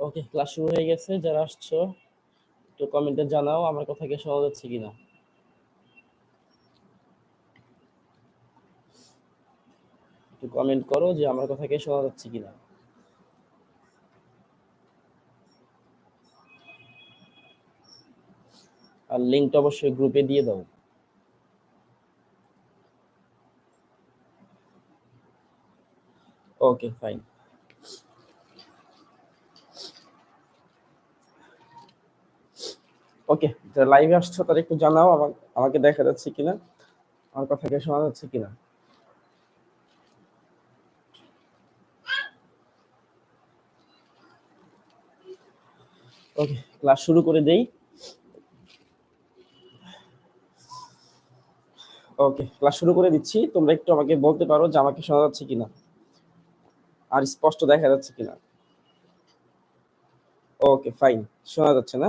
ওকে class শুরু হয়ে গেছে, যারা আসছো, একটু কমেন্টে জানাও আমার কথা কি শোনা যাচ্ছে কিনা। একটু কমেন্ট করো যে আমার কথা কি শোনা যাচ্ছে কিনা। আর লিঙ্কটা অবশ্যই গ্রুপে দিয়ে দাও। ওকে ফাইন ওকে লাইভে আসছো, তারা একটু জানাও আমাকে দেখা যাচ্ছে কিনা, আমার কথা কি শোনা যাচ্ছে কিনা? ওকে ক্লাস শুরু করে দেই। ওকে ক্লাস শুরু করে দিচ্ছি। তোমরা একটু আমাকে বলতে পারো যে আমাকে শোনা যাচ্ছে কিনা, আর স্পষ্ট দেখা যাচ্ছে কিনা। ওকে ফাইন শোনা যাচ্ছে না?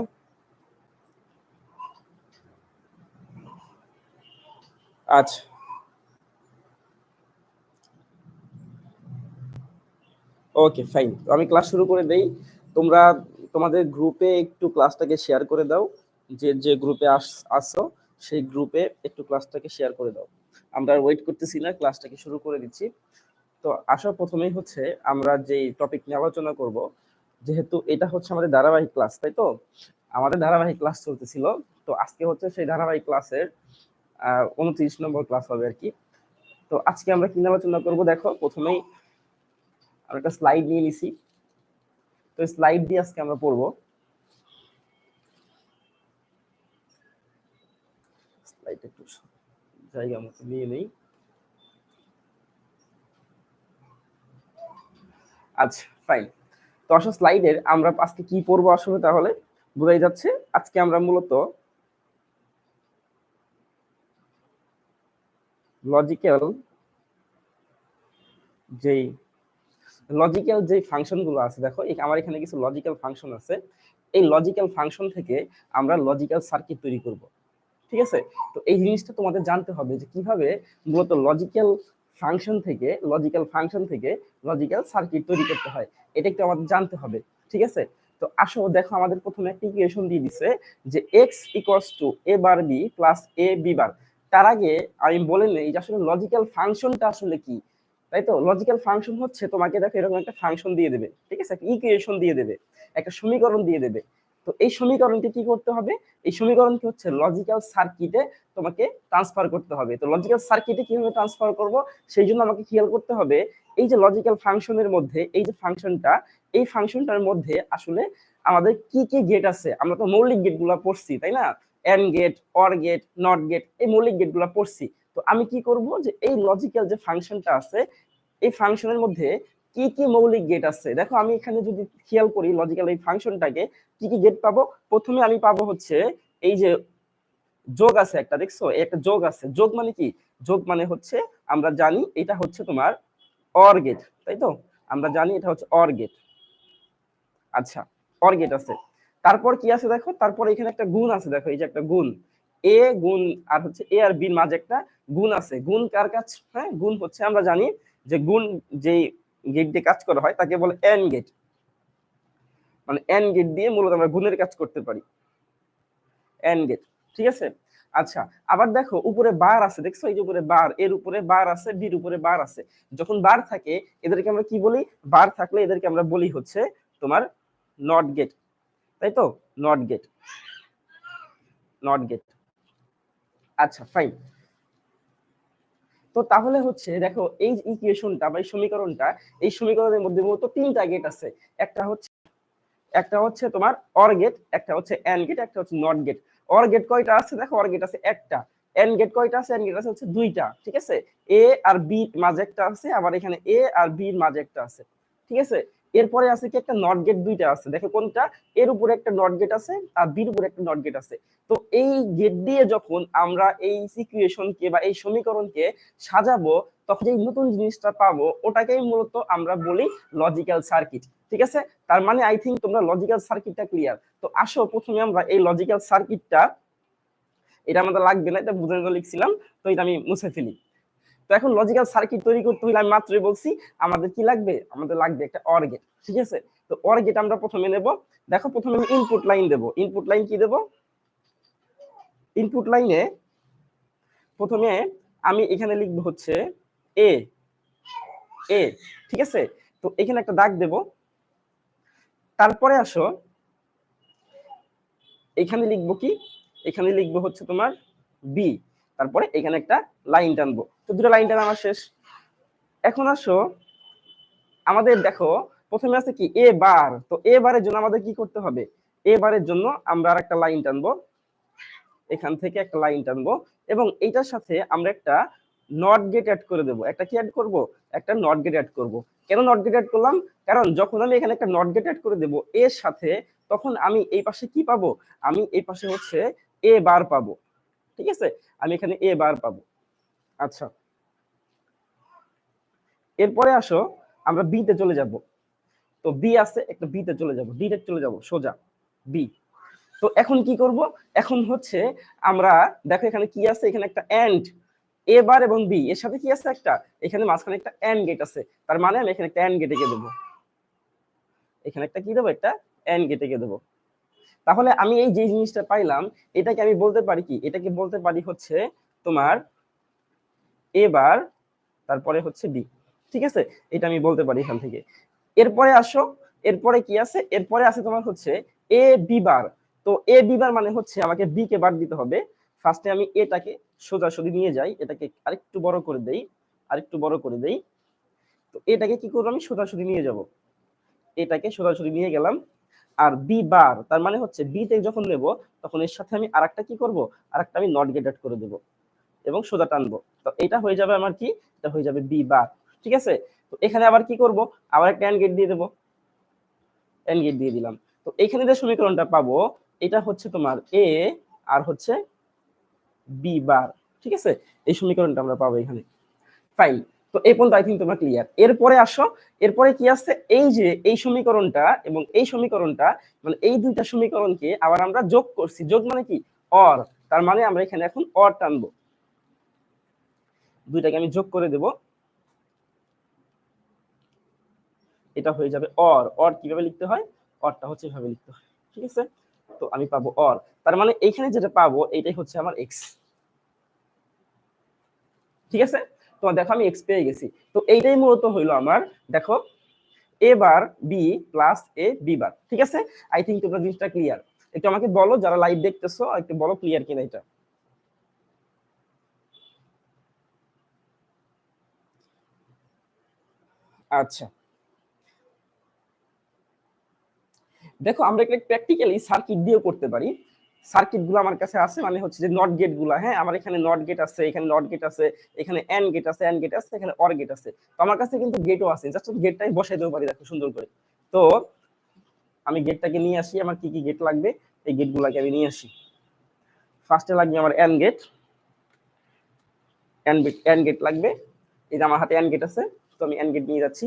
আচ্ছা। ওকে ফাইন আমি ক্লাস শুরু করে দেই। তোমরা তোমাদের গ্রুপে একটু ক্লাসটাকে শেয়ার করে দাও। যে যে গ্রুপে আসো সেই গ্রুপে একটু ক্লাসটাকে শেয়ার করে দাও। আমরা ওয়েট করতেছি না ক্লাসটাকে শুরু করে দিচ্ছি। তো আসা, প্রথমেই হচ্ছে আমরা যে টপিক নিয়ে আলোচনা করব, যেহেতু এটা হচ্ছে আমাদের ধারাবাহিক ক্লাস তাই তো? আমাদের ধারাবাহিক ক্লাস চলতেছিল। তো আজকে হচ্ছে সেই ধারাবাহিক ক্লাসের উনত্রিশ নম্বর ক্লাস হবে আর কি। তো আজকে আমরা কি আলোচনা করব দেখো, প্রথমেই আমরা একটা স্লাইড নিয়ে নিছি। তো স্লাইড দিয়ে আজকে আমরা পড়ব। স্লাইড একটু জায়গা মতো নিয়ে নেই। আচ্ছা ফাইন তো আসলে স্লাইডের আমরা আজকে কি পড়ব আসলে তাহলে? বোঝাই যাচ্ছে, আজকে আমরা মূলত লজিক্যাল যেই লজিক্যাল যে ফাংশনগুলো আছে, দেখো আমার এখানে কিছু লজিক্যাল ফাংশন আছে। এই লজিক্যাল ফাংশন থেকে আমরা লজিক্যাল সার্কিট তৈরি করব, ঠিক আছে? তো এই জিনিসটা তোমাদের জানতে হবে যে কীভাবে মূলত লজিক্যাল ফাংশন থেকে লজিক্যাল ফাংশন থেকে লজিক্যাল সার্কিট তৈরি করতে হয়, এটা একটু আমাদের জানতে হবে, ঠিক আছে? তো আসো, দেখো, আমাদের প্রথমে একটা ইকুয়েশন দিয়ে দিছে যে X equals to A bar B plus A B bar তার আগে আমি বলে নেই যে আসলে লজিক্যাল ফাংশনটা আসলে কি, তাই তো? লজিক্যাল ফাংশন হচ্ছে তোমাকে দেখো এরকম একটা ফাংশন দিয়ে দেবে, ঠিক আছে? একটা ইকুয়েশন দিয়ে দেবে, একটা সমীকরণ দিয়ে দেবে। তো এই সমীকরণকে কি করতে হবে? এই সমীকরণকে হচ্ছে লজিক্যাল সার্কিটে তোমাকে ট্রান্সফার করতে হবে। তো লজিক্যাল সার্কিটে কীভাবে ট্রান্সফার করব? সেই জন্য আমাকে খেয়াল করতে হবে, এই যে লজিক্যাল ফাংশনের মধ্যে, এই যে ফাংশনটা এই ফাংশনটার মধ্যে আসলে আমাদের কি কি গেট আছে? আমরা তো মৌলিক গেটগুলো পড়ছি, তাই না? AND gate OR gate NOT gate এই মৌলিক গেটগুলো পড়ছি। তো আমি কি করব যে এই লজিক্যাল যে ফাংশনটা আছে, এই ফাংশনের মধ্যে কি কি মৌলিক গেট আছে? দেখো, আমি এখানে যদি খেয়াল করি লজিক্যাল এই ফাংশনটাকে, কি কি গেট পাবো? প্রথমে আমি পাবো হচ্ছে এই যে যোগ আছে একটা, দেখছ? একটা যোগ আছে। যোগ মানে কি? যোগ মানে হচ্ছে আমরা জানি এটা হচ্ছে তোমার অর গেট তাই তো? আমরা জানি এটা হচ্ছে অর গেট আচ্ছা অর গেট আছে। তারপর কি আছে দেখো? তারপর এখানে একটা গুণ আছে দেখো, এই যে একটা গুণ। এ গুণ আর হচ্ছে এ আর বির মাঝে একটা গুণ আছে। গুণ কার কাছ? হ্যাঁ গুণ হচ্ছে আমরা জানি যে গুণ যেই গেট দিয়ে কাজ করা হয়, তাকে বলে এন গেট মানে এন গেট দিয়ে মূলত আমরা গুণের কাজ করতে পারি। এন গেট ঠিক আছে? আচ্ছা আবার দেখো, উপরে বার আছে, দেখছ? এই যে উপরে বার, এর উপরে বার আছে, বির উপরে বার আছে। যখন বার থাকে, এদেরকে আমরা কি বলি? বার থাকলে এদেরকে আমরা বলি হচ্ছে তোমার নট গেট তাই তো নট গেট নট গেট আচ্ছা ফাইন তো তাহলে হচ্ছে, দেখো, এই ইকুয়েশনটা বা এই সমীকরণটা, এই সমীকরণের মধ্যে মূলত তিনটা গেট আছে। একটা হচ্ছে একটা হচ্ছে তোমার অর গেট একটা হচ্ছে এন গেট একটা হচ্ছে নট গেট অর গেট কয়টা আছে? দেখো অর গেট আছে একটা। এন গেট কয়টা আছে? এন গেট আছে হচ্ছে দুইটা, ঠিক আছে? এ আর বি মাঝে একটা আছে, আবার এখানে এ আর বি মাঝে একটা আছে, ঠিক আছে? এরপরে আছে কি একটা নট গেট দুইটা আছে। দেখো কোনটা? এর উপরে একটা নট গেট আছে, আর বির উপরে একটা নট গেট আছে। তো এই গেট দিয়ে যখন আমরা এই সিকুয়েশনকে বা এই সমীকরণকে সাজাবো, তখন যে নতুন জিনিসটা পাবো, ওটাকেই মূলত আমরা বলি লজিক্যাল সার্কিট ঠিক আছে? তার মানে আই থিঙ্ক তোমরা লজিক্যাল সার্কিটটা ক্লিয়ার তো আসো, প্রথমে আমরা এই লজিক্যাল সার্কিটটা এটা আমাদের লাগবে না, এটা বুঝে লিখছিলাম, তো এটা আমি মুছে ফেলি। তো এখন লজিক্যাল সার্কিট তৈরি করতে হলে আমি মাত্রই বলছি, আমাদের কি লাগবে? আমাদের লাগবে একটা অর গেট ঠিক আছে? তো অর গেট আমরা প্রথমে নেব। দেখো, প্রথমে আমি ইনপুট লাইন দেব। ইনপুট লাইন কি দেব? ইনপুট লাইনে প্রথমে আমি এখানে লিখব হচ্ছে এ এ ঠিক আছে? তো এখানে একটা দাগ দেব। তারপরে আসো, এখানে লিখব কি? এখানে লিখব হচ্ছে তোমার বি তারপরে এখানে একটা লাইন টানবো। তো দুটো লাইন টানা আমার শেষ। এখন আসো, আমাদের দেখো, প্রথমে আছে কি? এ বার তো এ বারের জন্য আমাদের কি করতে হবে? এ বারের জন্য আমরা আর একটা লাইন টানবো। এখান থেকে একটা লাইন টানবো এবং এইটার সাথে আমরা একটা নট গেট অ্যাড করে দেবো। একটা কি অ্যাড করব? একটা নট গেট অ্যাড করব। কেন নট গেট অ্যাড করলাম? কারণ যখন আমি এখানে একটা নট গেট অ্যাড করে দেবো, এর সাথে তখন আমি এই পাশে কি পাবো? আমি এই পাশে হচ্ছে এ বার পাবো। ঠিক আছে? আমি এখানে এ বার পাবো। আচ্ছা। এরপরে আসো, আমরা বি তে চলে যাব। তো বি আছে, একটা বি তে চলে যাব। ডি তে চলে যাব, সোজা। বি তো এখন কি করব? এখন হচ্ছে আমরা, দেখো এখানে কি আছে? এখানে একটা এন্ড এ বার এবং বি এর সাথে কি আছে একটা? এখানে মাঝখানে একটা এন্ড গেট আছে। তার মানে আমি এখানে একটা এন্ড গেট এঁকে দেবো। এখানে একটা কি দেবো? একটা এন্ড গেট এঁকে দেবো। তাহলে আমি এই যে জিনিসটা পাইলাম, এটাকে আমি বলতে পারি কি? এটাকে বলতে পারি হচ্ছে তোমার এ বার তারপরে হচ্ছে বি ঠিক আছে? এটা আমি বলতে পারি এখান থেকে। এরপরে আসো, এরপরে কি আছে? এরপরে আছে তোমার হচ্ছে এ বি বার। তো এ বি বার মানে হচ্ছে আমাকে বি কে বার দিতে হবে। ফার্স্টে আমি এটাকে সোজাসুজি নিয়ে যাই, এটাকে আরেকটু বড় করে দেই, আরেকটু বড় করে দেই। তো এটাকে কি করব আমি? সোজাসুজি নিয়ে যাব। এটাকে সোজাসুজি নিয়ে গেলাম। আর বি বার তার মানে হচ্ছে বি তে যখন নেব, তখন এর সাথে আমি আরেকটা কি করব? আরেকটা আমি নট গেট করে দেব এবং সোজা টানবো। তো এটা হয়ে যাবে আমার কি? এটা হয়ে যাবে বি বার ঠিক আছে? তো এখানে আবার কি করব? আবার একটা এন্ড গেট দিয়ে দেবো। এন্ড গেট দিয়ে দিলাম। তো এখানে যে সমীকরণটা পাবো, এটা হচ্ছে তোমার এ আর হচ্ছে বি বার ঠিক আছে? এই সমীকরণটা আমরা পাবো এখানে। ফাইন তো এই পর্যন্ত আই থিঙ্ক তোমরা ক্লিয়ার এরপরে আসো, এরপরে কি আছে এই যে, এই সমীকরণটা এবং এই সমীকরণটা মানে এই দুইটা সমীকরণকে আবার আমরা যোগ করছি। যোগ মানে কি? অর তার মানে আমরা এখানে এখন অর টানবো। দুইটাকে আমি যোগ করে দেব। এটা হয়ে যাবে অর অর কীভাবে লিখতে হয়? অরটা হচ্ছে এভাবে লিখতে হয়। ঠিক আছে? তো আমি পাবো অর তার মানে এইখানে যেটা পাবো এইটাই হচ্ছে আমার এক্স ঠিক আছে? তো দেখো আমি এক্স পেয়ে গেছি। তো এইটাই মূলত হইল আমার, দেখো A bar B plus A B bar, ঠিক আছে? আই থিঙ্ক তোমরা জিনিসটা ক্লিয়ার একটু আমাকে বলো, যারা লাইভ দেখতেছো, একটু বলো ক্লিয়ার কিনা এটা। আচ্ছা। দেখো আমরা একটা প্র্যাকটিক্যালি সার্কিট দিয়েও করতে পারি। সার্কিটগুলো আমার কাছে আছে মানে হচ্ছে যে নট গেটগুলা হ্যাঁ? আমার এখানে নট গেট আছে, এখানে নট গেট আছে, এখানে এন গেট আছে এন গেট আছে, এখানে অর গেট আছে। তো আমার কাছে কিন্তু গেটও আছে জাস্ট গেটটাই বসাই দিতে পারি দেখো, সুন্দর করে। তো আমি গেটটাকে নিয়ে আসি, আমার কি কি গেট লাগবে? এই গেট গুলাকে আমি নিয়ে আসি। ফার্স্টে লাগবে আমার AND gate AND gate AND gate লাগবে। এই যে আমার হাতে এন গেট আছে, তো আমি এন গেট নিয়ে যাচ্ছি।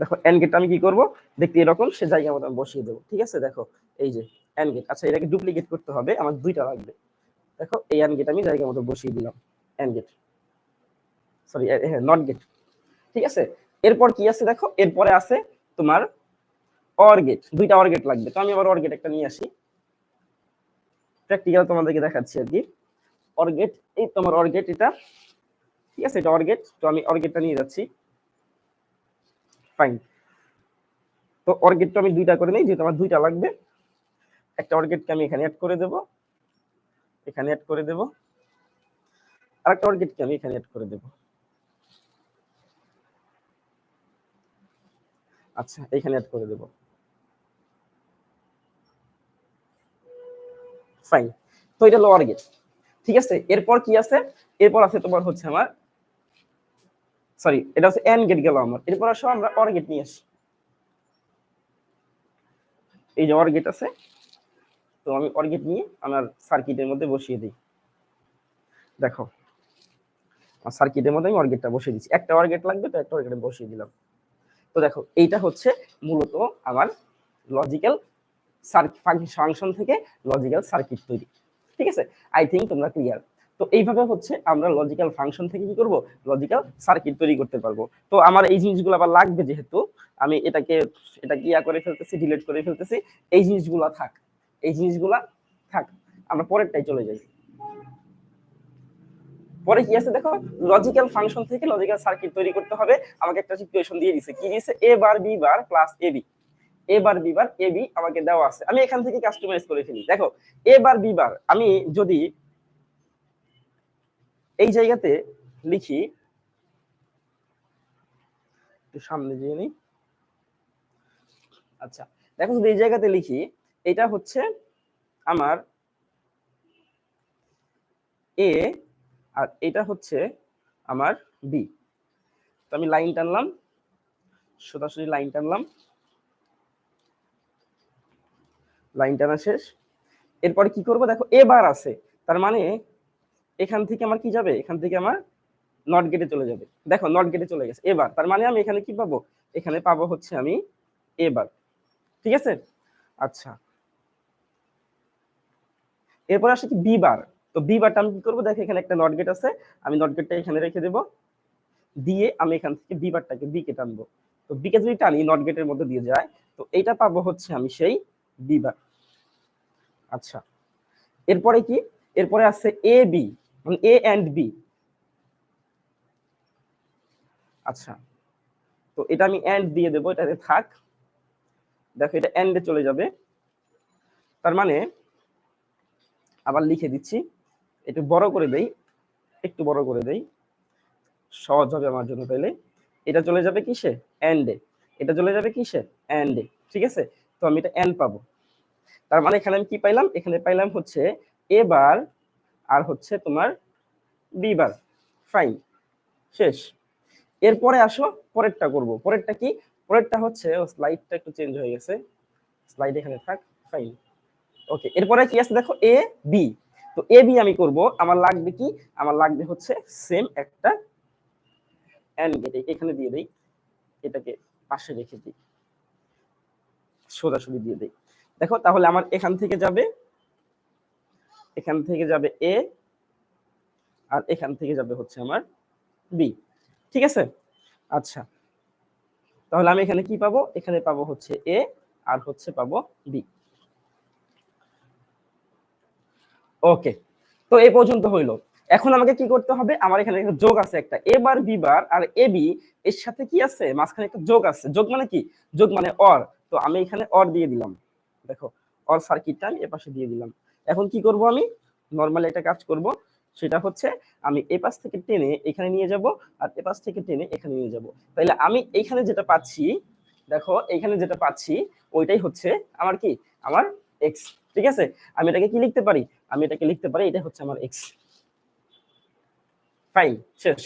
দেখো এন গেটটা আমি কি করব? দেখতে এরকম, সে জায়গা মতো আমি বসিয়ে দেবো, ঠিক আছে? দেখো এই যে এন গেট আচ্ছা এটাকে ডুপ্লিকেট করতে হবে, আমার দুইটা লাগবে। দেখো, এই এন গেট আমি জায়গা মতো বসিয়ে দিলাম AND gate sorry NOT gate ঠিক আছে? এরপর কি আছে দেখো? এরপরে আছে তোমার অর গেট দুইটা অর গেট লাগবে। তো আমি আবার অর গেট একটা নিয়ে আসি। প্র্যাকটিক্যাল তোমাদেরকে দেখাচ্ছি আর কি। অর গেট এই তোমার অর গেট এটা। ঠিক আছে, এটা অর গেট তো আমি অর গেটটা নিয়ে যাচ্ছি। ফাইন তো অর্গেটটা আমি দুইটা করে নিই, যেহেতু আমার দুইটা লাগবে। একটা অর্গেটকে আমি এখানে অ্যাড করে দেব। এখানে অ্যাড করে দেব। আর একটা অর্গেটকে আমি এখানে অ্যাড করে দেব। আচ্ছা এখানে অ্যাড করে দেব। ফাইন তো এটা হলো অর্গেট ঠিক আছে? এরপর কি আছে? এরপর আছে তোমার হচ্ছে আমার সরি এটা হচ্ছে এন গেট গেল আমার। এরপর আসো আমরা অর গেট নিয়ে আসি। এই যে অর গেট আছে। তো আমি অর গেট নিয়ে আমার সার্কিটের মধ্যে বসিয়ে দিই। দেখো সার্কিটের মধ্যে আমি অর গেটটা বসিয়ে দিচ্ছি। একটা অর গেট লাগবে তো একটা অর গেট বসিয়ে দিলাম। তো দেখো, এইটা হচ্ছে মূলত আমার লজিক্যাল ফাংশন থেকে লজিক্যাল সার্কিট তৈরি। ঠিক আছে? আই থিঙ্ক তোমরা ক্লিয়ার তো এইভাবে হচ্ছে আমরা লজিক্যাল ফাংশন থেকে কি করব? লজিক্যাল সার্কিট তৈরি করতে পারব। তো আমার এই জিনিসগুলো আবার লাগবে যেহেতু, আমি এটাকে এটা কি করে ফেলতেছি ডিলিট করে ফেলতেছি। এই জিনিসগুলো থাক। এই জিনিসগুলা থাক, আমরা পরেরটাই চলে যাই। পরে কি আছে দেখো? লজিক্যাল ফাংশন থেকে লজিক্যাল সার্কিট তৈরি করতে হবে। আমাকে একটা ইকুয়েশন দিয়ে দিছে। কি দিয়েছে A bar B bar plus A B A bar B bar A B আমাকে দেওয়া আছে। আমি এখান থেকে কাস্টমাইজ করে ফেলি। দেখো এ বার বি বার আমি যদি এই জায়গাতে লিখি সামনে যেয়ে নিই। আচ্ছা দেখো যদি এই জায়গাতে লিখি এটা হচ্ছে আমার এ আর এটা হচ্ছে আমার বি তো আমি লাইন টানলাম, সোজাসুজি লাইন টানলাম। লাইন টানা শেষ। এরপরে কি করব? দেখো এ বার আছে। তার মানে এখান থেকে আমার কি যাবে? এখান থেকে আমার নট গেটে চলে যাবে। দেখো নট গেটে চলে গেছে। এবার তার মানে আমি এখানে কি পাবো? এখানে পাবো হচ্ছে আমি এবার ঠিক আছে? আচ্ছা। এরপর আসে কি বি বার তো বি বারটা আমি কি করব? দেখো, এখানে একটা নট গেট আছে। আমি নট গেটটা এখানে রেখে দেব। দিয়ে আমি এখান থেকে বি বারটাকে বি কে টানবো তো বি কে যদি টানি নট গেটের মধ্যে দিয়ে যায়, তো এইটা পাবো হচ্ছে আমি সেই বি বার আচ্ছা। এরপরে কি? এরপরে আছে এ বি মানে এ অ্যান্ড বি আচ্ছা। তো এটা আমি অ্যান্ড দিয়ে দেবো। এটাতে থাক। দেখো, এটা অ্যান্ডে চলে যাবে। তার মানে আবার লিখে দিচ্ছি। একটু বড় করে দেই, একটু বড় করে দেই। সহজ হবে আমার জন্য তাইলে। এটা চলে যাবে কিসে? অ্যান্ডে এটা চলে যাবে কিসে? অ্যান্ডে ঠিক আছে? তো আমি এটা অ্যান্ড পাবো। তার মানে এখানে আমি কি পাইলাম? এখানে পাইলাম হচ্ছে এ বার আর হচ্ছে তোমার বি বার। ফাইন শেষ। এরপরে আসো, পরেরটা করব। পরেরটা কি? পরেরটা হচ্ছে স্লাইডটা একটু চেঞ্জ হয়ে গেছে। স্লাইড এখানে থাক। ফাইন ওকে এরপরে কি আছে দেখো? এ বি তো এ বি আমি করব। আমার লাগবে কি? আমার লাগবে হচ্ছে সেম একটা এন্ড গেট এখানে দিয়ে দেই। এটাকে পাশে রেখে দিই। সোজাসুজি দিয়ে দেই। দেখো, তাহলে আমার এখান থেকে যাবে। এখান থেকে যাবে এ আর এখান থেকে যাবে হচ্ছে আমার বি ঠিক আছে? আচ্ছা। তাহলে আমি এখানে কি পাবো? এখানে পাবো হচ্ছে এ আর হচ্ছে পাবো বি ওকে তো এই পর্যন্ত হইল। এখন আমাকে কি করতে হবে? আমার এখানে একটা যোগ আছে একটা এ bar B bar R A B এর সাথে কি আছে? মাঝখানে একটা যোগ আছে। যোগ মানে কি? যোগ মানে অর তো আমি এখানে অর দিয়ে দিলাম। দেখো অর সার্কিটটা আমি এপাশে দিয়ে দিলাম। এখন কি করব আমি? নর্মালি একটা কাজ করব। সেটা হচ্ছে, আমি এ পাশ থেকে টেনে এখানে নিয়ে যাব আর এ পাশ থেকে টেনে এখানে নিয়ে যাব। তাইলে আমি এইখানে যেটা পাচ্ছি, দেখো, এখানে যেটা পাচ্ছি, ওইটাই হচ্ছে আমার কি? আমার এক্স ঠিক আছে? আমি এটাকে কি লিখতে পারি? আমি এটাকে লিখতে পারি, এটা হচ্ছে আমার এক্স ফাইন শেষ।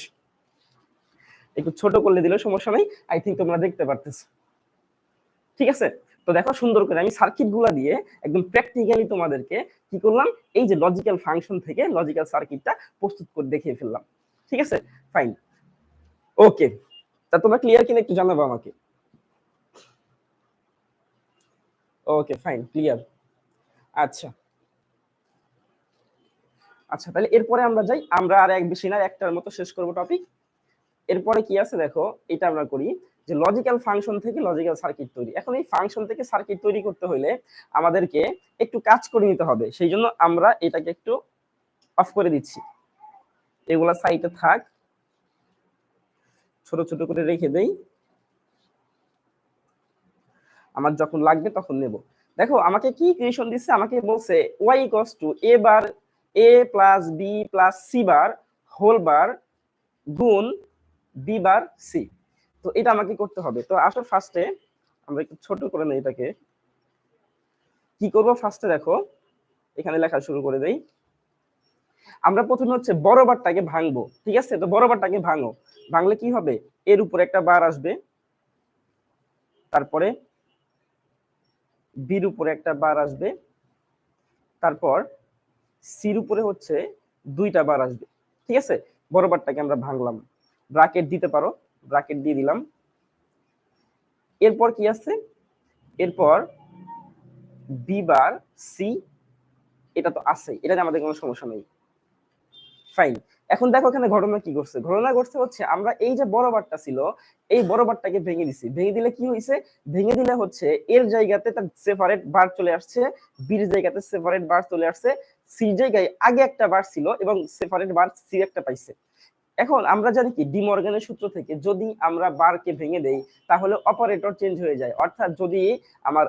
একটু ছোট করলে দিলে সমস্যা নাই আই থিঙ্ক তোমরা দেখতে পারতেছো। ঠিক আছে? তো দেখো সুন্দর করে আমি সার্কিটগুলা দিয়ে একদম প্র্যাকটিক্যালি তোমাদেরকে কি করলাম? এই যে লজিক্যাল ফাংশন থেকে লজিক্যাল সার্কিটটা প্রস্তুত করে দেখিয়ে ফেললাম। ঠিক আছে? ফাইন ওকে তা তোমরা ক্লিয়ার কিনা একটু জানাব আমাকে? ওকে ফাইন ক্লিয়ার আচ্ছা। আচ্ছা তাহলে এরপরে আমরা যাই। আমরা আর এক বেশি না, একটার মতো শেষ করব টপিক এরপরে কি আছে দেখো? এটা আমরা করি যে লজিক্যাল ফাংশন থেকে লজিক্যাল সার্কিট তৈরি। এখন এই ফাংশন থেকে সার্কিট তৈরি করতে হলে আমাদেরকে একটু কাজ করে নিতে হবে। সেই জন্য আমরা এটাকে একটু অফ করে দিচ্ছি। এগুলা সাইটে থাক। ছোট ছোট করে রেখে দেই। আমার যখন লাগবে তখন নেব। দেখো, আমাকে কি ক্রিয়েশন দিচ্ছে আমাকে বলছে Y equals to A bar A plus B plus C bar whole bar গুণ বি বার সি তো এটা আমাকে করতে হবে। তো আসলে ফার্স্টে আমরা একটু ছোট করে নেই এটাকে। কি করব ফার্স্টে দেখো, এখানে লেখা শুরু করে দেই। আমরা প্রথমে হচ্ছে বড় বারটাকে ভাঙবো, ঠিক আছে? তো বড় বারটাকে ভাঙো। ভাঙলে কি হবে? এর উপরে একটা বার আসবে। তারপরে বির উপরে একটা বার আসবে। তারপর সির উপরে হচ্ছে দুইটা বার আসবে, ঠিক আছে? বড় বারটাকে আমরা ভাঙলাম। ব্রাকেট দিতে পারো, ব্রাকেট দিয়ে দিলাম। এরপর কি আছে? এরপর বি বার সি এটা তো আছে এটা আমাদের কোনো সমস্যা নেই। ফাইন এখন দেখো এখানে ঘটনা কি ঘটছে। ঘটনা ঘটছে হচ্ছে আমরা এই যে বড় বারটা ছিল, এই বড় বারটাকে ভেঙে দিছি। ভেঙে দিলে কি হয়েছে ভেঙে দিলে হচ্ছে এর জায়গাতে তার সেপারেট বার চলে আসছে বির জায়গাতে সেপারেট বার চলে আসছে। সি জায়গায় আগে একটা বার ছিল এবং সেপারেট বার সি একটা পাইছে। এখন আমরা জানি কি ডিমর্গানের সূত্র থেকে যদি আমরা বারকে ভেঙে দেই, তাহলে অপারেটর চেঞ্জ হয়ে যায়। অর্থাৎ যদি আমার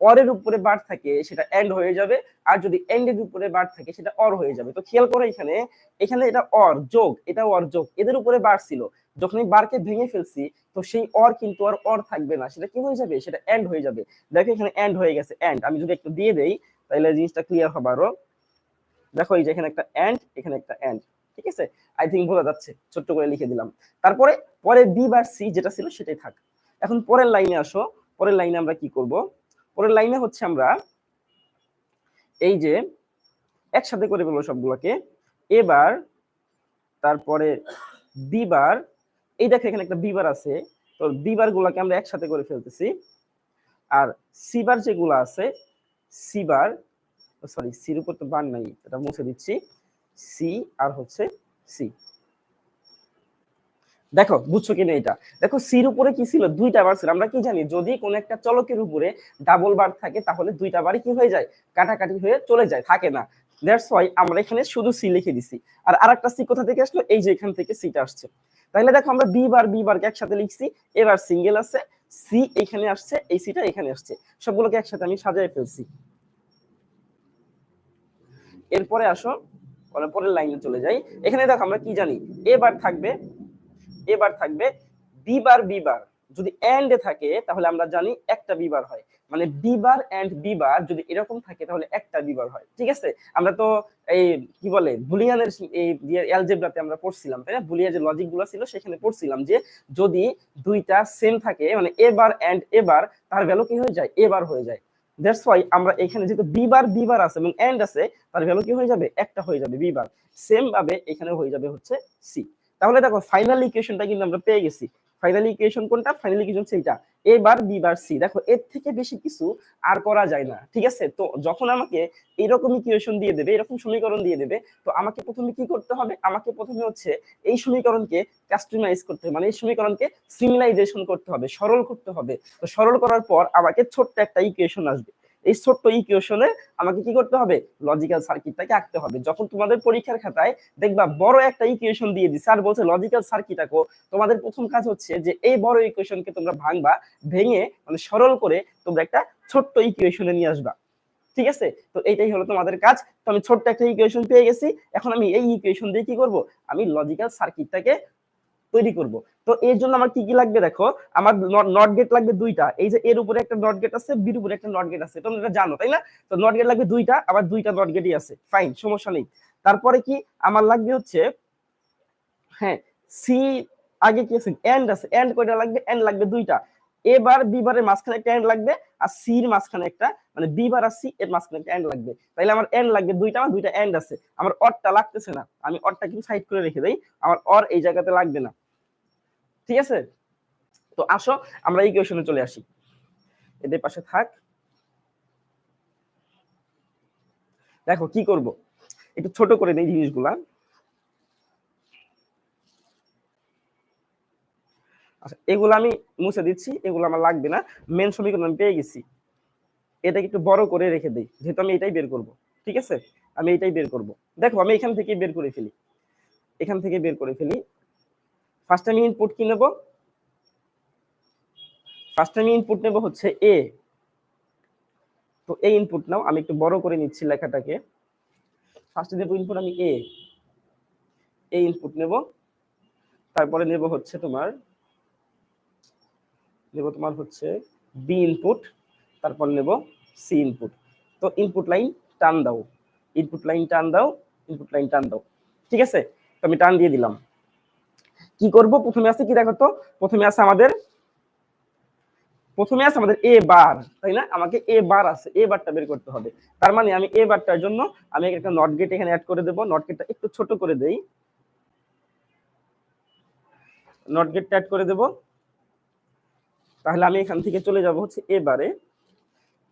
অরের উপরে বার থাকে, সেটা এন্ড হয়ে যাবে, আর যদি এন্ডের উপরে বার থাকে, সেটা অর হয়ে যাবে। তো খেয়াল করে এখানে এখানে এটা অর যোগ, এটা অর যোগ, এদের উপরে বার ছিল। যখন আমি বারকে ভেঙে ফেলছি, তো সেই অর কিন্তু আর অর থাকবে না। সেটা কি হয়ে যাবে? সেটা এন্ড হয়ে যাবে। দেখো এখানে এন্ড হয়ে গেছে এন্ড আমি যদি একটু দিয়ে দেই, তাহলে জিনিসটা ক্লিয়ার হবে আরও। দেখো এই যে এখানে একটা এন্ড এখানে একটা এন্ড ঠিক আছে? আই থিঙ্ক বোঝা যাচ্ছে, ছোট্ট করে লিখে দিলাম। তারপরে, পরে বি বার সি যেটা ছিল সেটাই থাক। এখন পরের লাইনে আসো। পরের লাইনে আমরা কি করব? পরের লাইনে হচ্ছে আমরা এই যে একসাথে করে ফেলব সবগুলোকে। এবার তারপরে বিবার এই দেখো এখানে একটা বিবার আছে। তো বিবার গুলাকে আমরা একসাথে করে ফেলতেছি। আর সিবার যেগুলো আছে সিবার সরি সির উপর তো বার নাই, এটা মুছে দিচ্ছি। সি আর হচ্ছে সি দেখো, বুঝছ কিনা এটা? দেখো সির উপরে কি ছিল? দুইটা বার ছিল। আমরা কি জানি, যদি কোন একটা চলকের উপরে ডাবল বার থাকে, তাহলে দুইটা বারই কি হয়ে যায়? কাটাকাটি হয়ে চলে যায়, থাকে না। দ্যাটস ওয়াই আমরা এখানে শুধু সি লিখে দিছি। আর আরেকটা সি কোথা থেকে আসলো? এই যে এখান থেকে সিটা আসছে। তাহলে দেখো, আমরা বি বার বি বারকে একসাথে লিখছি। এবার সিঙ্গেল আছে। সি এখানে আসছে, এই সিটা এখানে আসছে। সবগুলোকে একসাথে আমি সাজায় ফেলছি। এরপরে আসো পরের লাইনে চলে যাই। এখানে দেখো আমরা কি জানি? এবার থাকবে এবার থাকবে বিবার বিবার যদি এন্ডে থাকে, তাহলে আমরা জানি একটা বিবার হয়। মানে বিবার এন্ড বিবার যদি এরকম থাকে, তাহলে একটা বিবার হয়। ঠিক আছে? আমরা তো এই, কি বলে, বুলিয়ানের এই অ্যালজেব্রাতে আমরা পড়ছিলাম, তাই না? বুলিয়া যে লজিকগুলো ছিল, সেখানে পড়ছিলাম যে যদি দুইটা সেম থাকে মানে এবার এন্ড এবার তার ভ্যালু কি হয়ে যায়? এবার হয়ে যায়। দ্যাটস ওয়াই আমরা এখানে যেহেতু বিবার বিবার আছে এবং এন্ড আছে, তার ভ্যালু কি হয়ে যাবে? একটা হয়ে যাবে বিবার সেম ভাবে এখানে হয়ে যাবে হচ্ছে সি তাহলে দেখো ফাইনাল ইকুয়েশনটা কিন্তু আমরা পেয়ে গেছি। ফাইনাল ইকুয়েশন কোনটা? ফাইনাল ইকুয়েশন সেইটা। এবার বি বার সি দেখো, এর থেকে বেশি কিছু আর করা যায় না, ঠিক আছে? তো যখন আমাকে এরকম ইকুয়েশন দিয়ে দেবে, এরকম সমীকরণ দিয়ে দেবে, তো আমাকে প্রথমে কি করতে হবে? আমাকে প্রথমে হচ্ছে এই সমীকরণকে কাস্টমাইজ করতে হবে। মানে এই সমীকরণকে সিমিলাইজেশন করতে হবে, সরল করতে হবে। তো সরল করার পর আমাকে ছোট্ট একটা ইকুয়েশন আসবে। এই ছোট্ট ইকুয়েশনে আমাকে কি করতে হবে? লজিক্যাল সার্কিটটাকে আঁকতে হবে। যখন তোমাদের পরীক্ষার খাতায় দেখবা বড় একটা ইকুয়েশন দিয়ে দিচ্ছে আর বলছে লজিক্যাল সার্কিট আঁকো, তোমাদের প্রথম কাজ হচ্ছে যে এই বড় ইকুয়েশনকে তোমরা ভাঙবা, ভেঙে মানে সরল করে তোমরা একটা ছোট্ট ইকুয়েশনে নিয়ে আসবা। ঠিক আছে? তো এইটাই হলো তোমাদের কাজ। তো আমি ছোট্ট একটা ইকুয়েশন পেয়ে গেছি। এখন আমি এই ইকুয়েশন দিয়ে কি করব? আমি লজিক্যাল সার্কিটটাকে তৈরি করব। তো এর জন্য আমার কি কি লাগবে দেখো? আমার নট গেট লাগবে দুইটা। এই যে এর উপরে একটা নট গেট আছে বির উপরে একটা নট গেট আছে। তোমরা এটা জানো, তাই না? তো নট গেট লাগবে দুইটা, আবার দুইটা নট গেটই আছে। ফাইন সমস্যা নেই। তারপরে কি? আমার লাগবে হচ্ছে হ্যাঁ সি আগে কি আছে? এন্ড আছে। এন্ড কয়টা লাগবে? এন্ড লাগবে দুইটা। এবার বিবারের মাঝখানে একটা এন্ড লাগবে আর সির মাঝখানে একটা মানে বিবার আর সি এর মাঝখানে একটা এন্ড লাগবে। তাইলে আমার এন্ড লাগবে দুইটা আমার দুইটা এন্ড আছে। আমার অরটা লাগতেছে না। আমি অরটা কিন্তু সাইড করে রেখে দেই। আমার অর এই জায়গাতে লাগবে না। ঠিক আছে? তো আসো, আমরা ইকুয়েশনে চলে আসি। এদের পাশে থাক। দেখো কি করব? একটু ছোট করে নেই জিনিসগুলা। আচ্ছা এগুলো আমি মুছে দিচ্ছি, এগুলো আমার লাগবে না। মেন সমীকরণ আমি পেয়ে গেছি। এটাকে একটু বড় করে রেখে দিই, যেহেতু আমি এটাই বের করব, ঠিক আছে? আমি এটাই বের করব। দেখো, আমি এখান থেকে বের করে ফেলি। এখান থেকে বের করে ফেলি। ফার্স্ট আমি ইনপুট কি নেব? ফার্স্ট আমি ইনপুট নেব হচ্ছে এ তো এই ইনপুট নাও, আমি একটু বড় করে নিচ্ছি লেখাটাকে। ফার্স্টে দেব ইনপুট আমি এ এই ইনপুট নেব। তারপরে নেব হচ্ছে তোমার নেব তোমার হচ্ছে বি ইনপুট তারপর নেব সি ইনপুট তো ইনপুট লাইন টান দাও। ইনপুট লাইন টান দাও ইনপুট লাইন টান দাও। ঠিক আছে? তো আমি টান দিয়ে দিলাম। কি করব? প্রথমে আছে কি দেখো তো? প্রথমে আছে আমাদের, প্রথমে আছে আমাদের এ বার তাই না? আমাকে এ বার আছে। এ বারটা বের করতে হবে। তার মানে আমি এ বারটার জন্য আমি একটা নট গেট এখানে অ্যাড করে দেব। নট গেটটা একটু ছোট করে দেই। নট গেটটা অ্যাড করে দেব। তাহলে আমি এখান থেকে চলে যাব হচ্ছে এবারে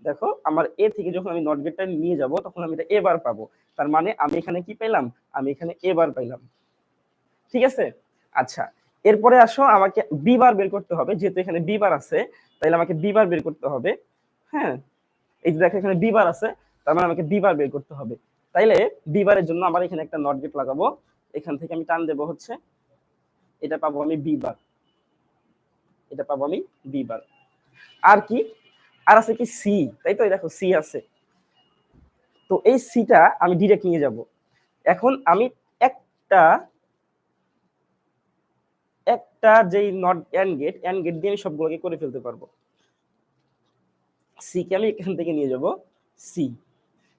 দেখো, আমার এ থেকে যখন আমি নট গেটটা নিয়ে যাব, তখন আমি এটা এবার পাবো। তার মানে আমি এখানে কি পেলাম আমি এখানে এবার পাইলাম। ঠিক আছে? আচ্ছা এরপরে আসো, আমাকে বি বার বের করতে হবে। যেহেতু এখানে বি বার আছে তাহলে আমাকে বি বার বের করতে হবে। হ্যাঁ? এই যে দেখো, এখানে বি বার আছে, তার মানে আমাকে বি বার বের করতে হবে। তাইলে বি বারের জন্য আমার এখানে একটা নট গেট লাগাবো। এখান থেকে আমি টান দেবো হচ্ছে, এটা পাবো আমি বি বার এটা পাবো আমি বি বার। আর কি? আর আছে কি সি তাই তো দেখো সি আছে। তো এই সিটা আমি ডিরেক্ট নিয়ে যাব। এখন আমি একটা একটা যেই NOT AND gate AND gate দিয়ে আমি সবগুলোকে করে ফেলতে পারব। সি কে আমি এখান থেকে নিয়ে যাব সি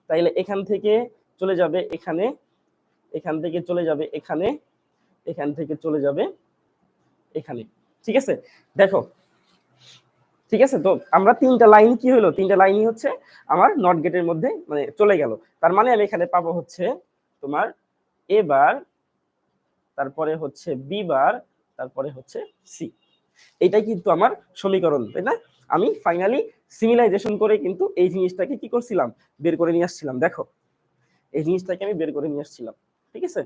তাইলে এখান থেকে চলে যাবে এখানে, এখান থেকে চলে যাবে এখানে, এখান থেকে চলে যাবে এখানে। ঠিক আছে? দেখো, ঠিক আছে? তো আমরা তিনটা লাইন কি হলো? তিনটা লাইনই হচ্ছে আমার নট গেটের মধ্যে মানে চলে গেল। তার মানে আমি এখানে পাবো হচ্ছে তোমার এ বার তারপরে হচ্ছে বি বার তারপরে হচ্ছে সি এটাই কিন্তু আমার সমীকরণ, তাই না? আমি ফাইনালি সিমিলাইজেশন করে কিন্তু এই জিনিসটাকে কি করছিলাম? বের করে নিয়ে আসছিলাম। দেখো, এই জিনিসটাকে আমি বের করে নিয়ে আসছিলাম। ঠিক আছে?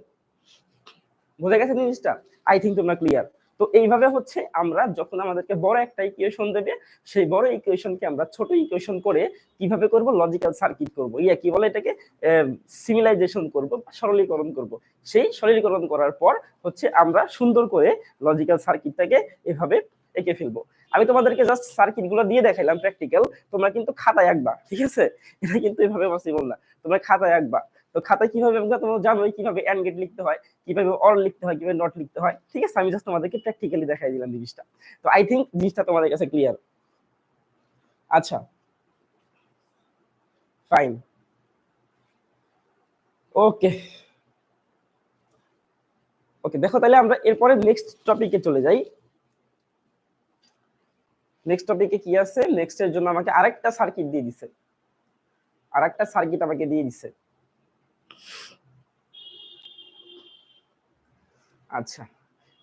বোঝা গেছে জিনিসটা? আই থিঙ্ক তোমরা ক্লিয়ার তো এইভাবে হচ্ছে আমরা যখন আমাদেরকে বড় একটা ইকুয়েশন দেবে, সেই বড় ইকুয়েশনকে আমরা ছোট ইকুয়েশন করে কীভাবে করব? লজিক্যাল সার্কিট করব। ইয়া কি বলে এটাকে? সিমিলাইজেশন করব সরলীকরণ করব। সেই সরলীকরণ করার পর হচ্ছে আমরা সুন্দর করে লজিক্যাল সার্কিটটাকে এভাবে এঁকে ফেলব। আমি তোমাদেরকে জাস্ট সার্কিটগুলো দিয়ে দেখাইলাম প্র্যাকটিক্যাল তোমরা কিন্তু খাতায় আঁকবা, ঠিক আছে? এটা কিন্তু এভাবে পসিবল না। তোমরা খাতায় আঁকবা। তো খাতায় কীভাবে আঁকবা তোমরা জানোই কীভাবে অ্যান্ড গেট লিখতে হয়, কীভাবে অর লিখতে হয়, কীভাবে নট লিখতে হয়, ঠিক আছে? আমি জাস্ট তোমাদেরকে প্র্যাকটিক্যালি দেখাই দিলাম জিনিসটা। তো আই থিঙ্ক জিনিসটা তোমাদের কাছে ক্লিয়ার আচ্ছা। ফাইন ওকে ওকে দেখো তাহলে আমরা এরপরে নেক্সট টপিকে চলে যাই। নেক্সট টপিকে কি আছে? নেক্সট এর জন্য আমাকে আরেকটা সার্কিট দিয়ে দিছে। আরেকটা সার্কিট আমাকে দিয়ে দিছে। আচ্ছা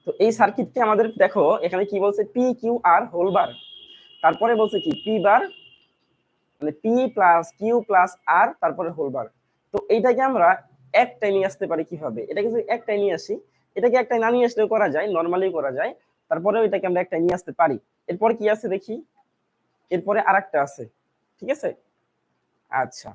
তো এই সার্কিটকে আমাদের দেখো, এখানে কি বলছে? P Q R whole bar তারপরে বলছে কি? পি বার মানে P plus Q plus R তারপরে হোল বার তো এইটাকে আমরা একটাই নিয়ে আসতে পারি কীভাবে? এটাকে যদি একটাই নিয়ে আসি, এটাকে একটাই না নিয়ে আসলেও করা যায় নর্মালি করা যায় তারপরে এটাকে আমরা একটাই নিয়ে আসতে পারি। এরপরে কি আছে দেখি? এরপরে আরেকটা আছে, ঠিক আছে? আচ্ছা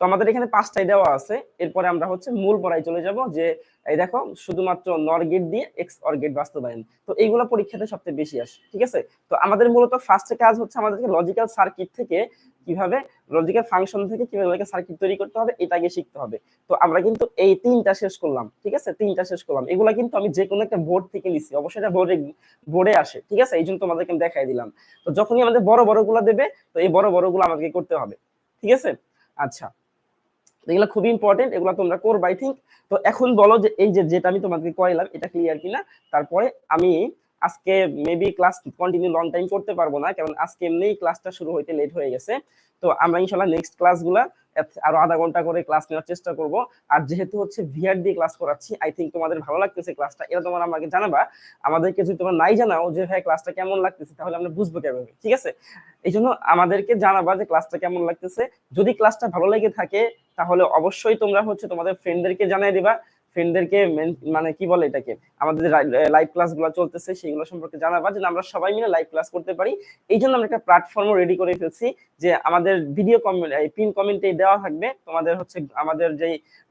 তো আমাদের এখানে পাঁচটাই দেওয়া আছে। এরপরে আমরা হচ্ছে মূল পড়ায় চলে যাব যে, এই দেখো, শুধুমাত্র নর গেট দিয়ে এক্স অর গেট বাস্তবায়ন। তো এইগুলো পরীক্ষাতে সবচেয়ে বেশি আসে, ঠিক আছে? তো আমাদের মূলত ফার্স্টে কাজ হচ্ছে আমাদেরকে লজিক্যাল সার্কিট থেকে কীভাবে লজিক্যাল ফাংশন থেকে কীভাবে লজিক্যাল সার্কিট তৈরি করতে হবে এটাকে শিখতে হবে। তো আমরা কিন্তু এই তিনটা শেষ করলাম, ঠিক আছে? তিনটা শেষ করলাম। এগুলা কিন্তু আমি যে কোনো একটা বোর্ড থেকে নিছি, অবশ্যই এটা বোর্ডে বোর্ডে আসে, ঠিক আছে? এই জন্য তোমাদেরকে আমি দেখাই দিলাম। তো যখনই আমাদের বড় বড়গুলা দেবে, তো এই বড় বড়গুলো আমাদেরকে করতে হবে, ঠিক আছে? আচ্ছা এগুলো খুবই ইম্পর্টেন্ট এগুলো তোমরা করব আই থিঙ্ক তো এখন বলো যে এই যে যেটা আমি তোমাদেরকে করাইলাম এটা ক্লিয়ার কিনা? তারপরে আমি আজকে maybe class continue long time করতে পারব না, কারণ আজকে এমনি ক্লাসটা শুরু হইতে লেট হয়ে গেছে। তো আমরা ইনশাল্লাহ নেক্সট ক্লাসগুলা আরও আধা ঘণ্টা করে ক্লাস নেওয়ার চেষ্টা করব। আর যেহেতু হচ্ছে ভিআর দিয়ে ক্লাস করাচ্ছি আই থিঙ্ক তোমাদের ভালো লাগতেছে ক্লাসটা এটা তোমরা আমাকে জানাবা। আমাদেরকে যদি তোমরা নাই জানাও যে ভাই ক্লাসটা কেমন লাগতেছে? তাহলে আমরা বুঝব কীভাবে, ঠিক আছে? এই জন্য আমাদেরকে জানাবা যে ক্লাসটা কেমন লাগতেছে? যদি ক্লাসটা ভালো লেগে থাকে, তাহলে অবশ্যই তোমরা হচ্ছে তোমাদের ফ্রেন্ডদেরকে জানিয়ে দিবা। ফ্রেন্ডদেরকে মানে কি বলে এটাকে? আমাদের লাইভ ক্লাসগুলো চলতেছে, সেগুলো সম্পর্কে জানাবা, যেন আমরা সবাই মিলে লাইভ ক্লাস করতে পারি। এই জন্য আমরা একটা প্ল্যাটফর্মও রেডি করে ফেলছি যে আমাদের ভিডিও কমেন্ট পিন কমেন্টে দেওয়া থাকবে। তোমাদের হচ্ছে আমাদের যে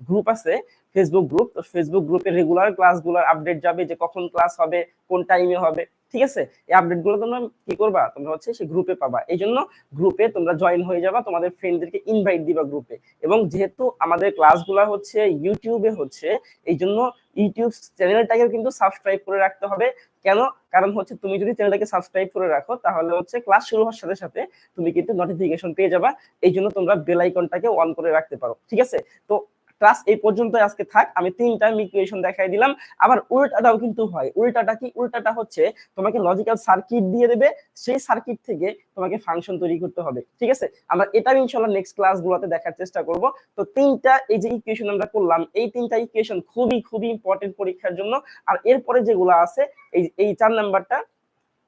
গ্রুপ আছে ফেসবুক গ্রুপ তো ফেসবুক গ্রুপে রেগুলার ক্লাসগুলোর আপডেট যাবে যে কখন ক্লাস হবে, কোন টাইমে হবে। ঠিক আছে? এই আপডেটগুলো তোমরা কি করবা? তোমরা হচ্ছে সেই গ্রুপে পাবা। এই জন্য গ্রুপে তোমরা জয়েন হয়ে যাবা তোমাদের ফ্রেন্ডদেরকে ইনভাইট দিবা গ্রুপে এবং যেহেতু আমাদের ক্লাসগুলো হচ্ছে ইউটিউবে হচ্ছে, এই জন্য ইউটিউব চ্যানেলটাকেও কিন্তু সাবস্ক্রাইব করে রাখতে হবে। কেন? কারণ হচ্ছে তুমি যদি চ্যানেলটাকে সাবস্ক্রাইব করে রাখো, তাহলে হচ্ছে ক্লাস শুরু হওয়ার সাথে সাথে তুমি কিন্তু নোটিফিকেশন পেয়ে যাবা। এই জন্য তোমরা বেল আইকনটাকে অন করে রাখতে পারো। ঠিক আছে? তো ক্লাস এই পর্যন্ত আজকে থাক। আমি তিনটা ইকুয়েশন দেখাই দিলাম। আবার উল্টাটাও কিন্তু হয়। উল্টাটা কি? উল্টাটা হচ্ছে তোমাকে লজিক্যাল সার্কিট দিয়ে দেবে। সেই সার্কিট থেকে তোমাকে ফাংশন তৈরি করতে হবে। ঠিক আছে? আমরা এটা ইনশাআল্লাহ নেক্সট ক্লাসগুলোতে দেখার চেষ্টা করব। তো তিনটা এই যে ইকুয়েশন আমরা করলাম, এই তিনটা ইকুয়েশন খুবই খুবই ইম্পর্টেন্ট পরীক্ষার জন্য। আর এরপরে যেগুলো আছে, এই এই চার নাম্বারটা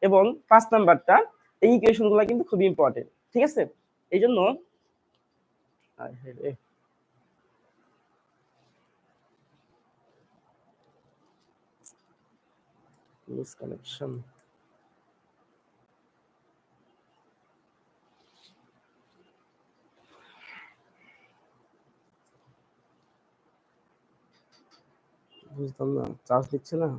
এবং পাঁচ নাম্বারটা, এই ইকুয়েশনগুলো কিন্তু খুবই ইম্পর্টেন্ট ঠিক আছে? এই জন্য lose connection. বুঝলাম না। চার্জ দিচ্ছে না?